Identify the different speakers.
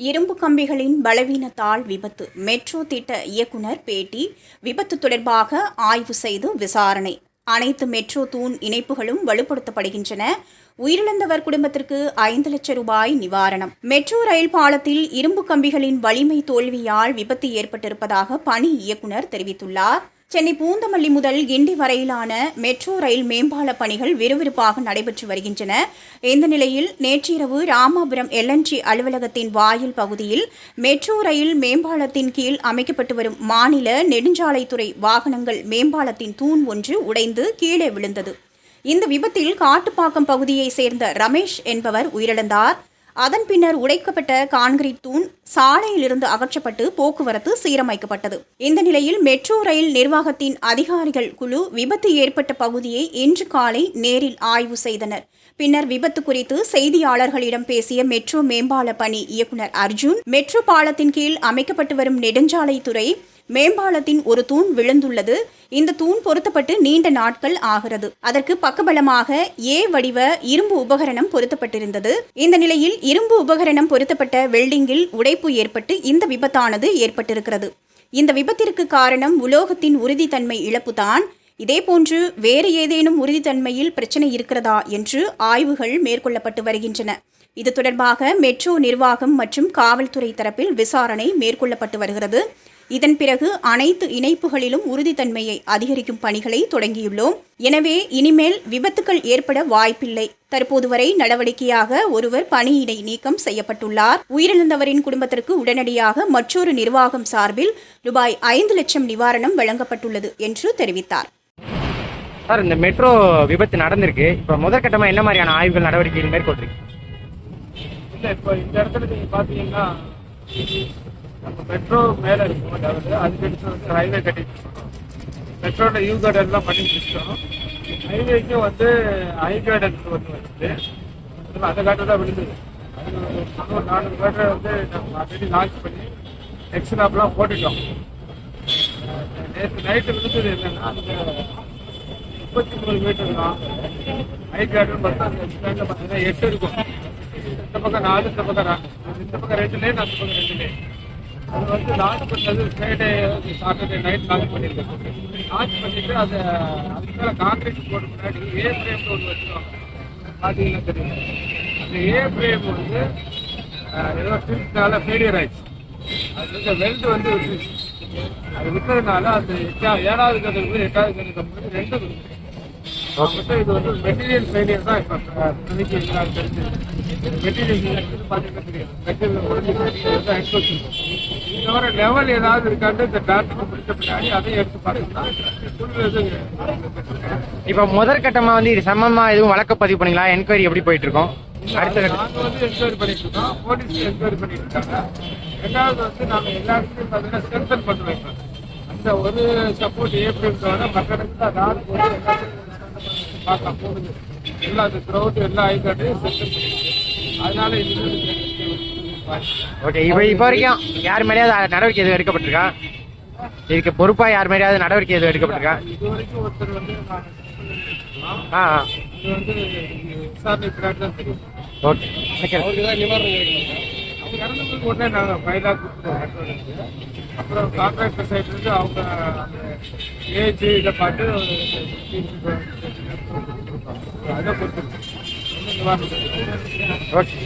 Speaker 1: இரும்பு கம்பிகளின் பலவீனத்தால் விபத்து. மெட்ரோ திட்ட இயக்குனர் பேட்டி விபத்து தொடர்பாக ஆய்வு செய்து விசாரணை. அனைத்து மெட்ரோ தூண் இணைப்புகளும் வலுப்படுத்தப்படுகின்றன. உயிரிழந்தவர் குடும்பத்திற்கு ஐந்து லட்சம் ரூபாய் நிவாரணம். மெட்ரோ ரயில் பாலத்தில் இரும்பு கம்பிகளின் வலிமை தோல்வியால் விபத்து ஏற்பட்டிருப்பதாக பணி இயக்குனர் தெரிவித்துள்ளார். சென்னை பூந்தமல்லி முதல் கிண்டி வரையிலான மெட்ரோ ரயில் மேம்பால பணிகள் விறுவிறுப்பாக நடைபெற்று வருகின்றன. இந்த நிலையில் நேற்றிரவு ராமாபுரம் எல்என்டி அலுவலகத்தின் வாயில் பகுதியில் மெட்ரோ ரயில் மேம்பாலத்தின் கீழ் அமைக்கப்பட்டு வரும் மாநில நெடுஞ்சாலைத்துறை வாகனங்கள் மேம்பாலத்தின் தூண் ஒன்று உடைந்து கீழே விழுந்தது. இந்த விபத்தில் காட்டுப்பாக்கம் பகுதியைச் சேர்ந்த ரமேஷ் என்பவர் உயிரிழந்தார். அதன் பின்னர் உடைக்கப்பட்ட கான்கிரீட் தூண் சாலையிலிருந்து அகற்றப்பட்டு போக்குவரத்து சீரமைக்கப்பட்டது. இந்த நிலையில் மெட்ரோ ரயில் நிர்வாகத்தின் அதிகாரிகள் குழு விபத்து ஏற்பட்ட பகுதியை இன்று காலை நேரில் ஆய்வு செய்தனர். பின்னர் விபத்து குறித்து செய்தியாளர்களிடம் பேசிய மெட்ரோ மேம்பால பணி இயக்குனர் அர்ஜுன் மெட்ரோ பாலத்தின் கீழ் அமைக்கப்பட்டு வரும் நெடுஞ்சாலைத்துறை மேம்பாலத்தின் ஒரு தூண் விழுந்துள்ளது. இந்த தூண் பொருத்தப்பட்டு நீண்ட நாட்கள் ஆகிறது. அதற்கு பக்கபலமாக ஏ வடிவ இரும்பு உபகரணம் பொருத்தப்பட்டிருந்தது. இந்த நிலையில் இரும்பு உபகரணம் பொருத்தப்பட்ட வெல்டிங்கில் உடைப்பு ஏற்பட்டு இந்த விபத்தானது ஏற்பட்டிருக்கிறது. இந்த விபத்திற்கு காரணம் உலோகத்தின் உறுதித்தன்மை இழப்புதான். இதேபோன்று வேறு ஏதேனும் உறுதித்தன்மையில் பிரச்சனை இருக்கிறதா என்று ஆய்வுகள் மேற்கொள்ளப்பட்டு வருகின்றன. இது தொடர்பாக மெட்ரோ நிர்வாகம் மற்றும் காவல்துறை தரப்பில் விசாரணை மேற்கொள்ளப்பட்டு வருகிறது. இதன் பிறகு அனைத்து இணைப்புகளிலும் உறுதித்தன்மையை அதிகரிக்கும் பணிகளை தொடங்கியுள்ளோம். எனவே இனிமேல் விபத்துக்கள் ஏற்பட வாய்ப்பில்லை. தற்போது வரை நடவடிக்கையாக ஒருவர் பணியிடை நீக்கம் செய்யப்பட்டுள்ளார். உயிரிழந்தவரின் குடும்பத்திற்கு உடனடியாக மற்றொரு நிர்வாகம் சார்பில் ரூபாய் ஐந்து லட்சம் நிவாரணம் வழங்கப்பட்டுள்ளது என்று தெரிவித்தார்.
Speaker 2: சார் இந்த மெட்ரோ விபத்து நடந்திருக்கு. இப்போ முதற்கட்டமாக என்ன மாதிரியான ஆய்வுகள் நடவடிக்கைகள் மேற்கொண்டிருக்கு
Speaker 3: இல்லை இப்போ இந்த இடத்துல நீங்கள் பார்த்தீங்கன்னா நம்ம மெட்ரோ மேலே இருக்கும். அதாவது அதுக்கு அடுத்து வந்து ஹைவே கட்டிட்டு இருக்கோம் மெட்ரோட யூ கார்டன் எல்லாம் பண்ணிட்டு ஹைவேக்கு வந்து ஹை கார்டன் ஒன்று வந்துட்டு அந்த கார்டன் தான் விழுந்தது. அது ஒரு நாலு கார்டை வந்து நம்ம ஆல்ரெடி லான்ச் பண்ணி எக்ஸ்ட்ராப்லாம் போட்டுட்டோம். நேற்று நைட்டு விழுந்தது என்னன்னா அந்த முப்பத்தி மூணு மீட்டர் தான் ஹை கார்டுன்னு பார்த்தா அந்த ஸ்டாண்டில் பார்த்தீங்கன்னா எட்டு இருக்கும். இந்த பக்கம் நாலு இந்த பக்கம் இந்த பக்கம் ரெண்டு லேன் அந்த பக்கம் ரெண்டு லேன் அது வந்து லான்ச் பண்ணது ஃப்ரைடே சாட்டர்டே நைட் லான்ச் பண்ணியிருக்கோம். லான்ச் பண்ணிட்டு அதை அதுக்கு மேலே கான்கிரீட் போட்டு முன்னாடி ஏ ஃப்ரேம் ஒன்று வச்சுருவாங்க பார்த்தீங்கன்னா தெரியும்? அந்த ஏ ஃப்ரேம் வந்து ஏதோ ஸ்ட்ரிப்னால ஃபெயிலியர் ஆயிடுச்சு. அது வந்து வெல்ட் வந்து அது விட்டதுனால அந்த எட்டா ஏழாவது கதை எட்டாவது கதை ரெண்டு இது வந்து மெட்டீரியல் ஃபெயிலியர் தான் இப்போ இன்னைக்கு எல்லாரும் தெரிஞ்சு. மெட்டீரியல் பார்த்தீங்கன்னா தெரியும் மெட்டீரியல் தவிர லெவல் ஏதாவது இருக்கான்னு இந்த டாக்டர் முடிச்ச பின்னாடி அதையும் எடுத்து பார்த்தீங்கன்னா
Speaker 2: இப்போ முதற்கட்டமாக வந்து இது சம்பந்தமாக எதுவும் வழக்கு பதிவு பண்ணீங்களா? என்கொயரி எப்படி போயிட்டு இருக்கோம் அடுத்த கட்ட
Speaker 3: நாங்கள் வந்து என்கொயரி பண்ணிட்டு இருக்கோம். போலீஸ் என்கொயரி பண்ணிட்டு இருக்காங்க. ரெண்டாவது வந்து நாங்கள் எல்லா இடத்துலையும் பார்த்தீங்கன்னா ஸ்ட்ரென்தன் பண்ணி வைப்போம் அந்த ஒரு சப்போர்ட் ஏப்ரல் மற்ற இடத்துல போட்டு எல்லாத்தையும் பார்க்கலாம் போடுது எல்லா அந்த எல்லா ஐகாட்டையும் அதனால இது
Speaker 2: ஓகே இப்போ இப்போ வரைக்கும் யார் மேலேயாவது நடவடிக்கை எதுவும் எடுக்கப்பட்டிருக்கா? இதுக்கு பொறுப்பாக யார் மேலேயாவது நடவடிக்கை எதுவும் எடுக்கப்பட்டிருக்கா?
Speaker 3: இது வரைக்கும் ஒருத்தர் வந்து
Speaker 2: ஆ.
Speaker 3: இது வந்து விசாரணை பின்னாடி தான் தெரியும்
Speaker 2: ஓகே நினைக்கிறேன்.
Speaker 3: அவங்க இறந்ததுக்கு உடனே நாங்கள் ஃபைலாக கொடுத்துருவோம் அப்புறம் கான்ட்ராக்டர் சைட்லேருந்து அவங்க ஏஜ் இதை பார்த்து அதை பொறுத்து நிவாரணம்
Speaker 2: ஓகே